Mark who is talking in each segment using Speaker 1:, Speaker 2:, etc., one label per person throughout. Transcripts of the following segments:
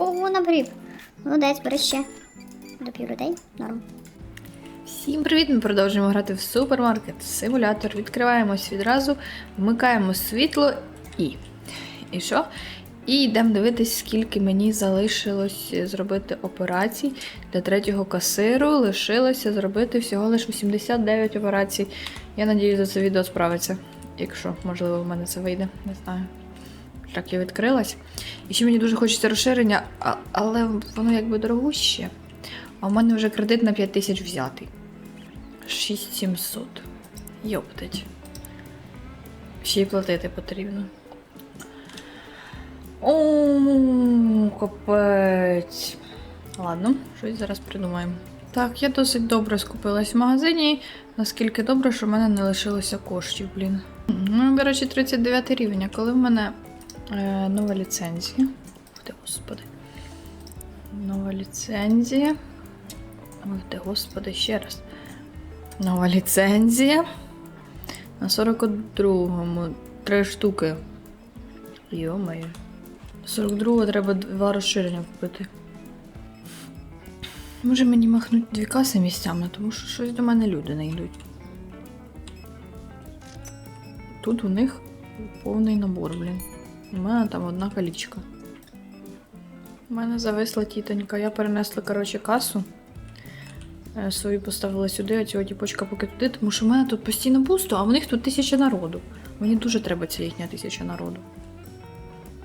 Speaker 1: О, набрів. Молодець, бери ще. Доп'ю людей. Норм.
Speaker 2: Всім привіт! Ми продовжуємо грати в супермаркет симулятор. Відкриваємось відразу, вмикаємо світло і. І що? І йдемо дивитись, скільки мені залишилось зробити операцій. Для третього касиру лишилося зробити всього лише 89 операцій. Я надію, за це відео справиться. Якщо, можливо, в мене це вийде, не знаю. Так, я відкрилась. І ще мені дуже хочеться розширення, але воно якби дорогуще. А в мене вже кредит на 5 тисяч взятий. 6700. Йоптать. Ще й платити потрібно. О, капець. Ладно, щось зараз придумаємо. Так, я досить добре скупилась в магазині. Наскільки добре, що в мене не лишилося коштів, блін. Ну, до речі, 39 рівень. А коли в мене нова ліцензія. Ти, господи. Нова ліцензія. Ой, ти, господи, ще раз. Нова ліцензія. На 42-му три штуки. Йо-моє. 42-го треба два розширення купити. Може мені махнуть дві каси місцями, тому що щось до мене люди не йдуть. Тут у них повний набор, блін. У мене там одна калічка. У мене зависла тітонька. Я перенесла, коротше, касу. Е, Свою поставила сюди, а цього тіпочка поки туди, тому що в мене тут постійно пусто, а в них тут тисяча народу. Мені дуже треба ця їхня тисяча народу.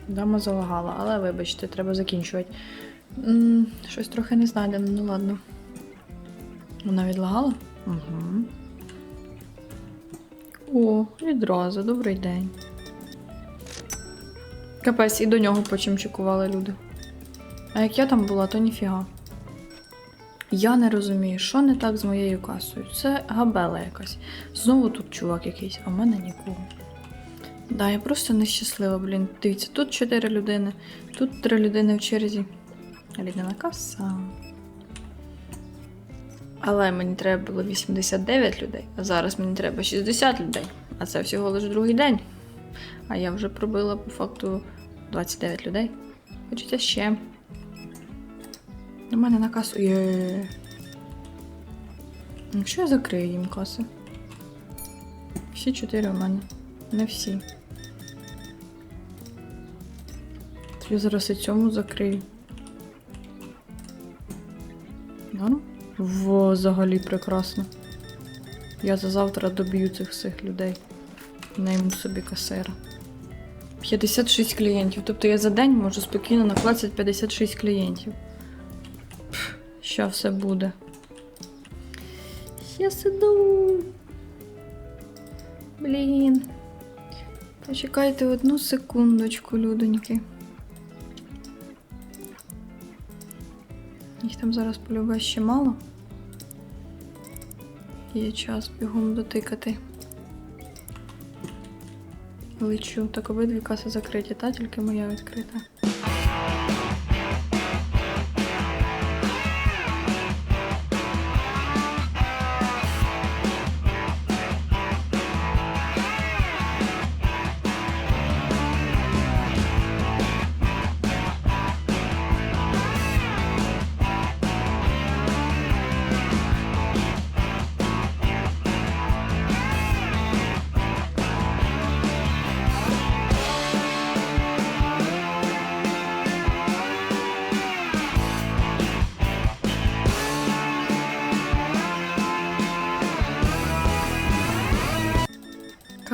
Speaker 2: Дама залагала, але вибачте, треба закінчувати. м щось трохи не знайдено, ну ладно. Вона відлагала? Угу. О, відразу, добрий день. Капець, і до нього почимчикували люди. А як я там була, то ніфіга. Я не розумію, що не так з моєю касою. Це габела якась. Знову тут чувак якийсь, а в мене нікого. Да, я просто нещаслива, блін. Дивіться, тут 4 людини, тут 3 людини в черзі. Рідна каса. Але мені треба було 89 людей, а зараз мені треба 60 людей. А це всього лише другий день. А я вже пробила по факту 29 людей. Хочеться ще. У мене на касу є. Якщо я закрию їм каси. Всі чотири у мене. Не всі. Я зараз і цьому закрию. Во, взагалі прекрасно. Я за завтра доб'ю цих всіх людей. Найму собі касира. 56 клієнтів. Тобто я за день можу спокійно наклацати 56 клієнтів. Що все буде. Я сиду. Блін. Почекайте одну секундочку, людоньки. Їх там зараз полюбе ще мало. Є час бігом дотикати. Лечу. Так обидві каси закриті, та тільки моя відкрита.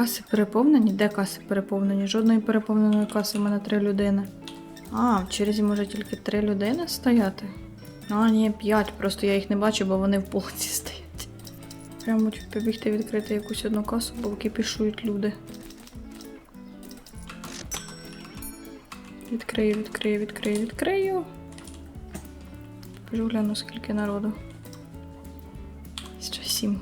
Speaker 2: Каси переповнені? Де каси переповнені? Жодної переповненої каси в мене три людини. А, в черзі може тільки три людини стояти? А, ні, п'ять. Просто я їх не бачу, бо вони в полці стоять. Прямо мушу побігти відкрити якусь одну касу, бо кипішують люди. Відкрию, відкрию, відкрию, відкрию. Покажу гляну, скільки народу. Ще сім.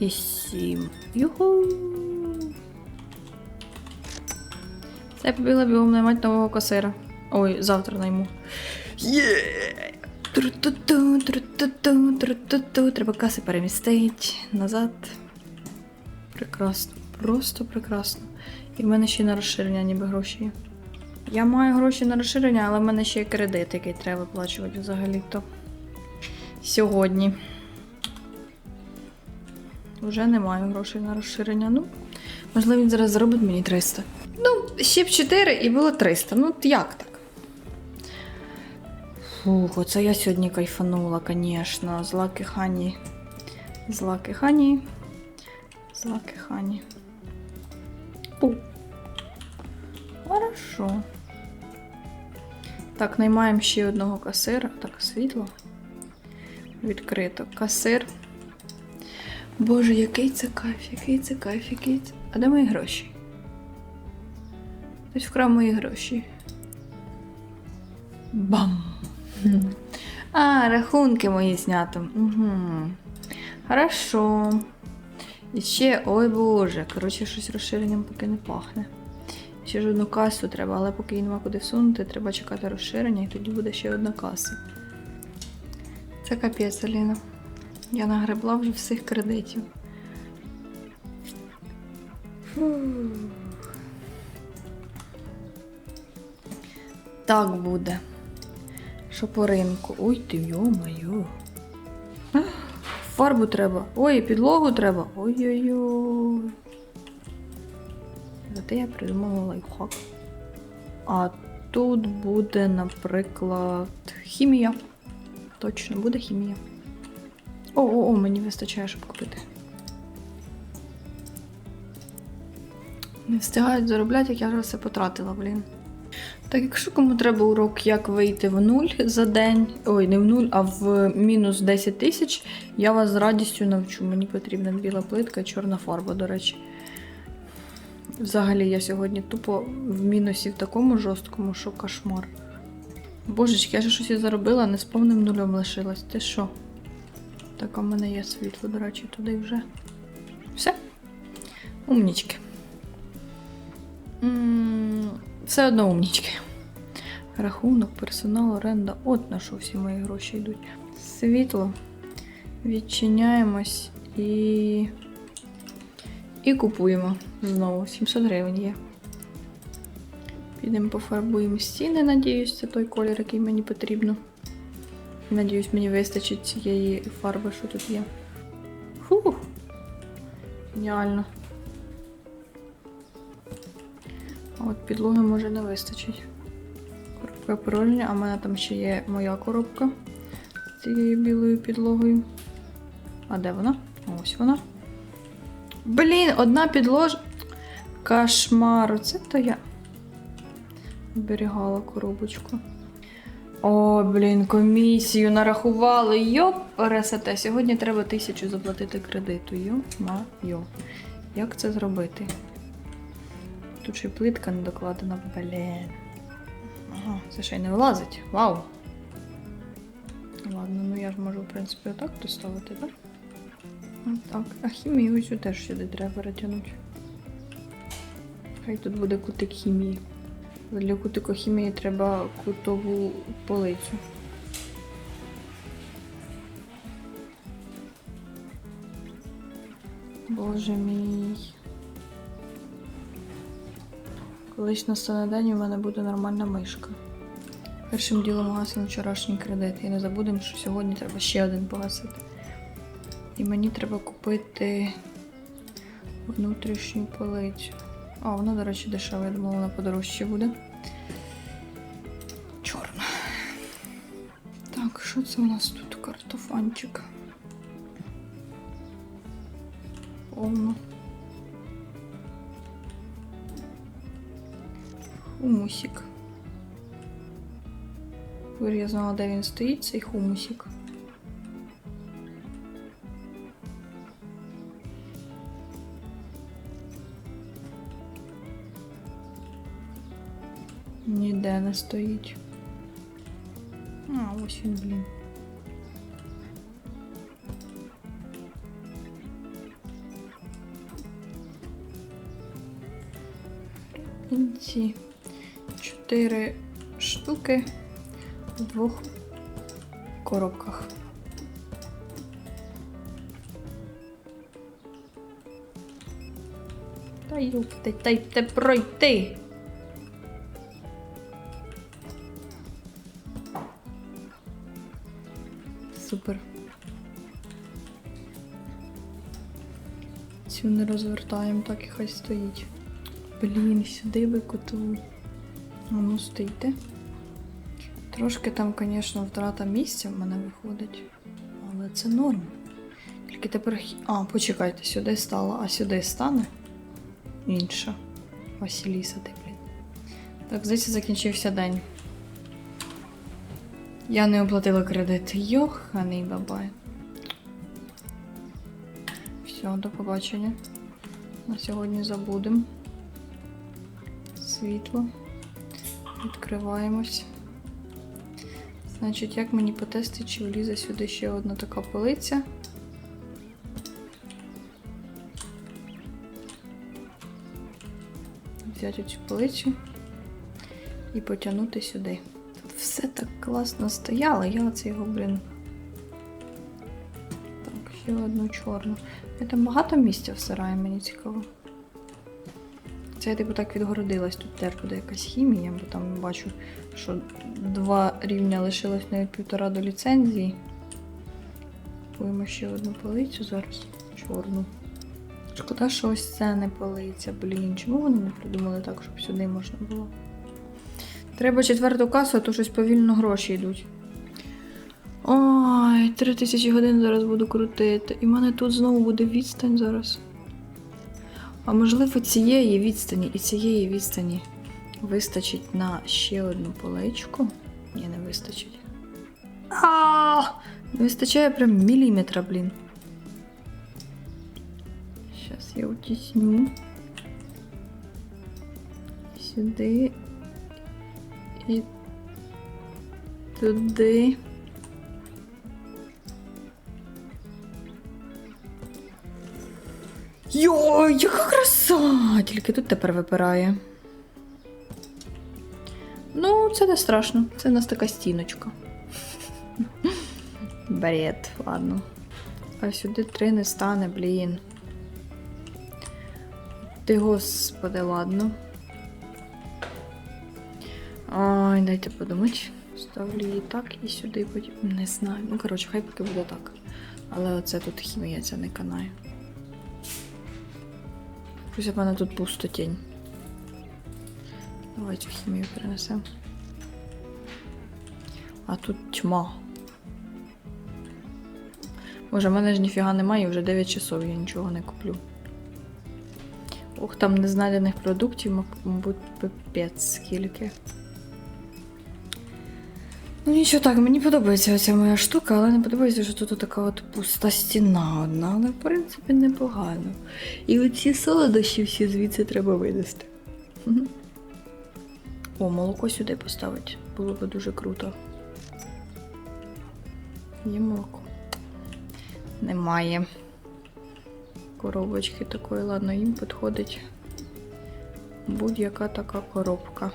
Speaker 2: І сім. Юху. Це я побігла бігом наймати нового касира. Ой, завтра найму. Є! Тру-ту-ту. Треба каси перемістити назад. Прекрасно. Просто прекрасно. І в мене ще й на розширення ніби гроші. Я маю гроші на розширення, але в мене ще є кредит, який треба виплачувати взагалі-то. Сьогодні. Вже не маю грошей на розширення. Ну, можливо, він зараз зробить мені 300. Ну, ще б 4 і було 300. Ну, як так? Фух, оце я сьогодні кайфанула, звісно. З Лаки Хані. З Лаки Хані. З Лаки Хані. Пу. Хорошо. Так, наймаємо ще одного касира. Так, світло. Відкрито. Касир. Боже, який це кайф, який це кайф, який це. А де мої гроші? Хтось вкрав мої гроші. Бам! А, рахунки мої знято. Угу. Хорошо. І ще, ой боже, коротше, щось розширенням поки не пахне. Ще ж одну касу треба, але поки її нема куди всунути, треба чекати розширення, і тоді буде ще одна каса. Це капець, Аліна. Я нагребла вже всіх кредитів. Фух. Так буде. Що по ринку? Ой ти йо-моє. Фарбу треба. Ой, підлогу треба. Ой-ой-ой. Зате я придумала лайфхак. А тут буде, наприклад, хімія. Точно, буде хімія. О, о, о, мені вистачає, щоб купити. Не встигають заробляти, як я вже все потратила, блін. Так, якщо кому треба урок, як вийти в нуль за день, ой, не в нуль, а в мінус 10 тисяч, я вас з радістю навчу. Мені потрібна біла плитка і чорна фарба, до речі. Взагалі, я сьогодні тупо в мінусі в такому жорсткому, що кошмар. Божечки, я ж щось і заробила, не з повним нульом лишилась. Ти що? Так, в мене є світло, до речі, туди вже. Все. Умнічки. Все одно умнічки. Рахунок, персонал, оренда. От на що всі мої гроші йдуть. Світло. Відчиняємось і. І купуємо знову. 700 гривень є. Підемо пофарбуємо стіни, надіюсь, це той колір, який мені потрібно. Надіюсь, мені вистачить цієї фарби, що тут є. Фух. Геніально. А от підлоги може не вистачить. Коробка порожня, а в мене там ще є моя коробка з цією білою підлогою. А де вона? Ось вона. Блін, одна підлож. Кошмар. Оце то я зберігала коробочку. О, блін, комісію нарахували. Йоп, ресете. Сьогодні треба тисячу заплатити кредиту. Йо-ма-йо. Як це зробити? Тут ще плитка не докладена, блін. Ага, це ще й не влазить. Вау. Ладно, ну я ж можу, в принципі, отак доставити, так? Так. А хімію ось теж сюди треба перетягнути. Хай тут буде кутик хімії. Для кутику хімії треба кутову полицю. Боже мій. Колись настане день у мене буде нормальна мишка. Першим ділом гасимо вчорашній кредит. І не забудемо, що сьогодні треба ще один погасити. І мені треба купити внутрішню полицю. А, вона, до речі, дешева, я думала, вона подорожче буде. Чорна. Так, що це у нас тут? Картофанчик. Повно. Хумусик. Знала, де він стоїть, цей хумусик. Ніде не стоїть. А, ось він, блін. І ці чотири штуки в двох коробках. Та юпти, та й те пройти. Цю не розвертаємо, так і хай стоїть. Блін, сюди би коту. А ну стійте. Трошки там, звісно, втрата місця в мене виходить. Але це норм. Тільки тепер. А, почекайте, сюди стало, а сюди стане інша. Василіса ти, блін. Так, здається, закінчився день. Я не оплатила кредит. Йоханий бабай. Все, до побачення. На сьогодні забудемо. Світло. Відкриваємось. Значить, як мені потестити, чи влізе сюди ще одна така полиця? Взяти цю полицю і потягнути сюди. Тут все так класно стояло, я оце його, блін. Так, ще одну чорну. Я там багато місця всирає, мені цікаво. Це я типу так відгородилась, тут теж буде якась хімія, бо там бачу, що два рівня лишилось на півтора до ліцензії. Купуємо ще одну полицю зараз. Чорну. Шкода, що ось це не полиця, блін. Чому вони не придумали так, щоб сюди можна було? Треба четверту касу, а то щось повільно гроші йдуть. Ой, три тисячі годин зараз буду крутити. І в мене тут знову буде відстань зараз. А можливо, цієї відстані і цієї відстані вистачить на ще одну поличку? Ні, не вистачить. А! Не вистачає прям міліметра, блін. Зараз я утісню. Сюди. І туди. Йой, яка краса! Тільки тут тепер випирає. Ну, це не страшно. Це у нас така стіночка. Бред, ладно. А сюди три не стане, блін. Ти господи, ладно. Ой, дайте подумати. Ставлю її так і сюди потім. Не знаю. Ну, коротше, хай поки буде так. Але оце тут хімія ця не канає. Щось в мене тут пустотінь. Давайте цю хімію перенесемо. А тут тьма. Може, в мене ж ніфіга немає, вже 9 часов я нічого не куплю. Ох, там незнайдених продуктів, мабуть, пипець скільки. Ну нічого так, мені подобається оця моя штука, але не подобається, що тут така от пуста стіна одна, але в принципі непогано. І оці солодощі всі звідси треба винести. О, молоко сюди поставить. Було б дуже круто. Є молоко. Немає. Коробочки такої, ладно, їм підходить будь-яка така коробка.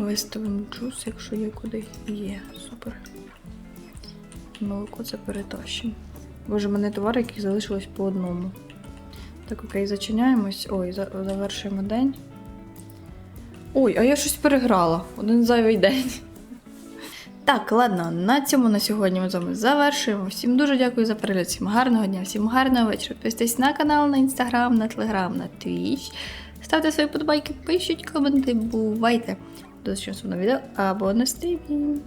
Speaker 2: Виставимо джус, якщо є куди. Є, супер. Молоко це перетащимо. Боже, в мене товари, які залишилось по одному. Так, окей, зачиняємось. Ой, завершуємо день. Ой, а я щось переграла. Один зайвий день. Так, ладно, на цьому на сьогодні ми з вами завершуємо. Всім дуже дякую за перегляд, всім гарного дня, всім гарного вечора. Підписуйтесь на канал, на інстаграм, на телеграм, на твіч. Ставте свої подобайки, пишіть коменти, бувайте. До зустрічі в наступному відео або на стрімі.